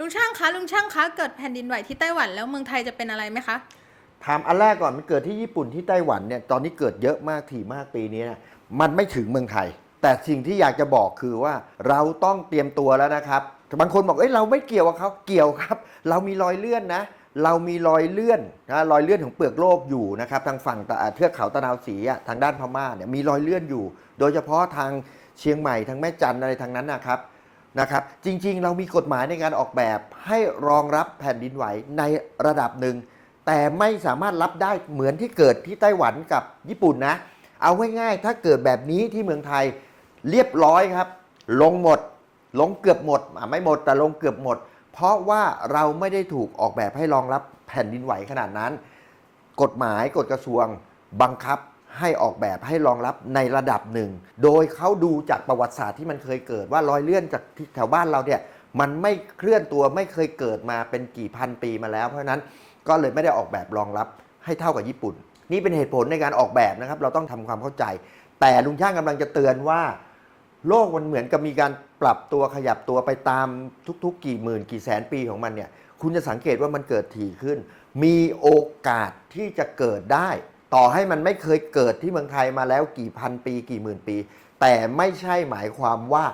ลุงช่างคะลุงช่างคะเกิดแผ่นดินไหวที่ไต้หวันแล้วเมืองไทยจะเป็นอะไรไหมคะถามอันแรกก่อนมันเกิดที่ญี่ปุ่นที่ไต้หวันเนี่ยตอนนี้เกิดเยอะมากถี่มากปีนี้นะมันไม่ถึงเมืองไทย แต่สิ่งที่อยากจะบอกคือว่าเราต้องเตรียมตัวแล้วนะครับบางคนบอกเอ้ยเราไม่เกี่ยวกับเขาเกี่ยวครับ เรามีรอยเลื่อนนะ เรามีรอยเลื่อนนะรอยเลื่อนของเปลือกโลกอยู่นะครับทางฝั่งเทือกเขาตะนาวศรีทางด้านพม่าเนี่ยมีรอยเลื่อนอยู่ โดยเฉพาะทางเชียงใหม่ทางแม่จันอะไรทางนั้นนะครับ นะครับ จริงๆ เรามีกฎหมายในการออกแบบให้รองรับแผ่นดินไหวในระดับหนึ่ง แต่ไม่สามารถรับได้เหมือนที่เกิดที่ไต้หวันกับญี่ปุ่นนะ เอาง่ายๆ ถ้าเกิดแบบนี้ที่เมืองไทยเรียบร้อยครับ ลงหมด ลงเกือบหมด ไม่หมดแต่ลงเกือบหมด เพราะว่าเราไม่ได้ถูกออกแบบให้รองรับแผ่นดินไหวขนาดนั้น กฎหมายกฎกระทรวงบังคับ ให้ออกแบบให้รองรับในระดับหนึ่ง โดยเขาดูจากประวัติศาสตร์ที่มันเคยเกิดว่ารอยเลื่อนจากแถวบ้านเราเนี่ยมันไม่เคลื่อนตัวไม่เคยเกิดมาเป็นกี่พันปีมาแล้ว เพราะฉะนั้นก็เลยไม่ได้ออกแบบรองรับให้เท่ากับญี่ปุ่น นี่เป็นเหตุผลในการออกแบบนะครับ เราต้องทำความเข้าใจ แต่ลุงช่างกำลังจะเตือนว่า โลกมันเหมือนกับมีการปรับตัวขยับตัวไปตามทุกๆ กี่หมื่น กี่แสนปีของมันเนี่ยคุณจะสังเกตว่ามันเกิดถี่ขึ้น มีโอกาสที่จะเกิดได้ ต่อให้มันไม่เคยเกิดที่เมืองไทยมาแล้วกี่พันปีกี่หมื่นปี แต่ไม่ใช่หมายความว่า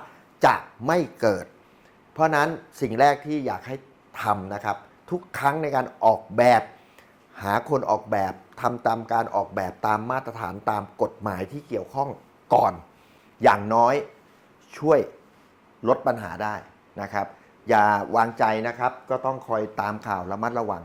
จะไม่เกิด เพราะนั้นสิ่งแรกที่อยากให้ทำนะครับ ทุกครั้งในการออกแบบ หาคนออกแบบทำตามการออกแบบตามมาตรฐานตามกฎหมายที่เกี่ยวข้องก่อน อย่างน้อยช่วยลดปัญหาได้นะครับ อย่าวางใจนะครับ ก็ต้องคอยตามข่าวระมัดระวัง